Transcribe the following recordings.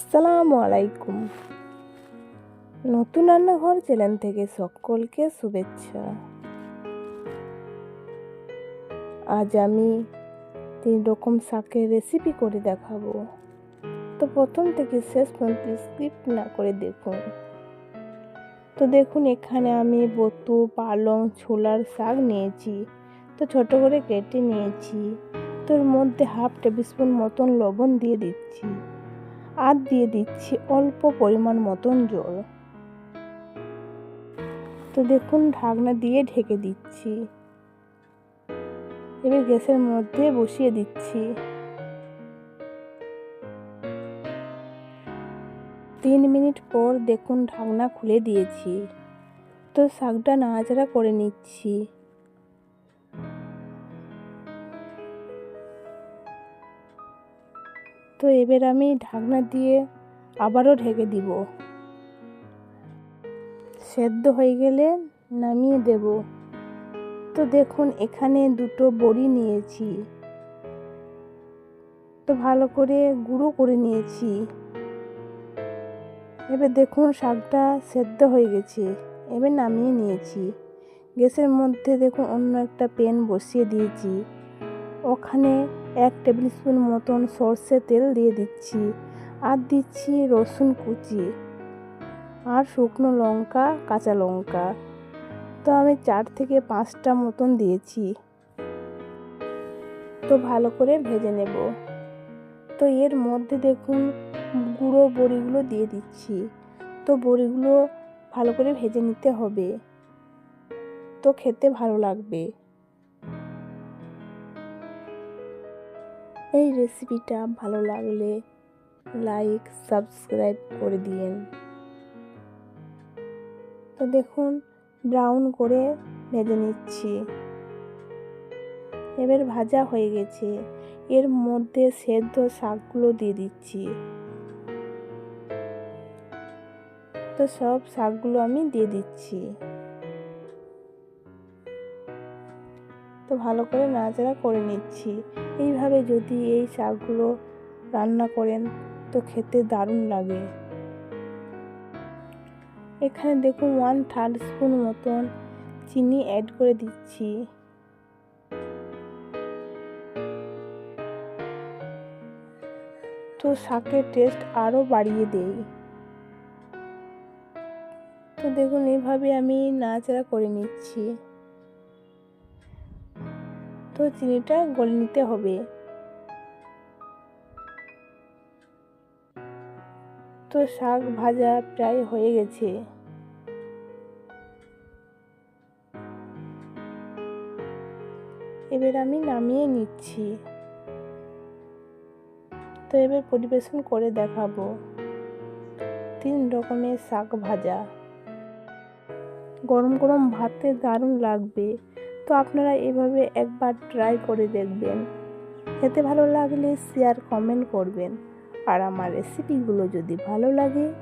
আসসালামু আলাইকুম। নতুন রান্নাঘর চ্যানেল থেকে সকলকে শুভেচ্ছা। আজ আমি তিন রকম শাকের রেসিপি করে দেখাবো। তো প্রথম থেকে শেষ পর্যন্ত স্কিপ না করে দেখুন। তো দেখুন, এখানে আমি বতু, পালং, ছোলার শাক নিয়েছি। তো ছোট করে কেটে নিয়েছি। তোর মধ্যে হাফ টেবিল স্পুন মতন লবণ দিয়ে দিচ্ছি। আর দিয়ে দিচ্ছি অল্প পরিমাণ মতন জল। তো দেখুন, ঢাকনা দিয়ে ঢেকে দিচ্ছি। এবার গ্যাসের মধ্যে বসিয়ে দিচ্ছি। তিন মিনিট পর দেখুন, ঢাকনা খুলে দিয়েছি। তো শাকটা নাড়াচাড়া করে নিচ্ছি। তো এবার আমি ঢাকনা দিয়ে আবারও ঢেকে দিব। সেদ্ধ হয়ে গেলে নামিয়ে দেব। তো দেখুন, এখানে দুটো বড়ি নিয়েছি। তো ভালো করে গুঁড়ো করে নিয়েছি। এবার দেখুন, শাকটা সেদ্ধ হয়ে গেছে। এবার নামিয়ে নিয়েছি। গ্যাসের মধ্যে দেখুন, অন্য একটা প্যান বসিয়ে দিয়েছি। ওখানে এক টেবিল স্পুন মতন সর্ষে তেল দিয়ে দিচ্ছি আর দিচ্ছি রসুন কুচি আর শুকনো লঙ্কা, কাঁচা লঙ্কা। তো আমি চার থেকে পাঁচটা মতন দিয়েছি। তো ভালো করে ভেজে নেব। তো এর মধ্যে দেখুন গুঁড়ো বড়িগুলো দিয়ে দিচ্ছি। তো বড়িগুলো ভালো করে ভেজে নিতে হবে। তো খেতে ভালো লাগবে। এই রেসিপিটা ভালো লাগলে লাইক সাবস্ক্রাইব করে দিয়েন। তো দেখুন ব্রাউন করে ভেজে নিচ্ছি। এবার ভাজা হয়ে গেছে। এর মধ্যে সেদ্ধ শাকগুলো দিয়ে দিচ্ছি। তো সব শাকগুলো আমি দিয়ে দিচ্ছি। তো ভালো করে নাড়াচাড়া করে নিচ্ছি। এইভাবে যদি এই শাকগুলো রান্না করেন তো খেতে দারুণ লাগে। এখানে দেখুন ওয়ান থার্ড স্পুন মতন চিনি অ্যাড করে দিচ্ছি। তো শাকের টেস্ট আরও বাড়িয়ে দেই। তো দেখুন এইভাবে আমি নাড়াচাড়া করে নিচ্ছি। তো চিনিটা গলে নিতে হবে। তো শাক ভাজা প্রায় হয়ে গেছে। এবার আমি নামিয়ে নিচ্ছি। তো এবার পরিবেশন করে দেখাবো। তিন রকমের শাক ভাজা। গরম গরম ভাতে দারুণ লাগবে। তো আপনারা এভাবে একবার ট্রাই করে দেখবেন। খেতে ভালো লাগলে শেয়ার কমেন্ট করবেন। আর আমার রেসিপিগুলো যদি ভালো লাগে,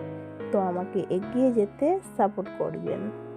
তো আমাকে এগিয়ে যেতে সাপোর্ট করবেন।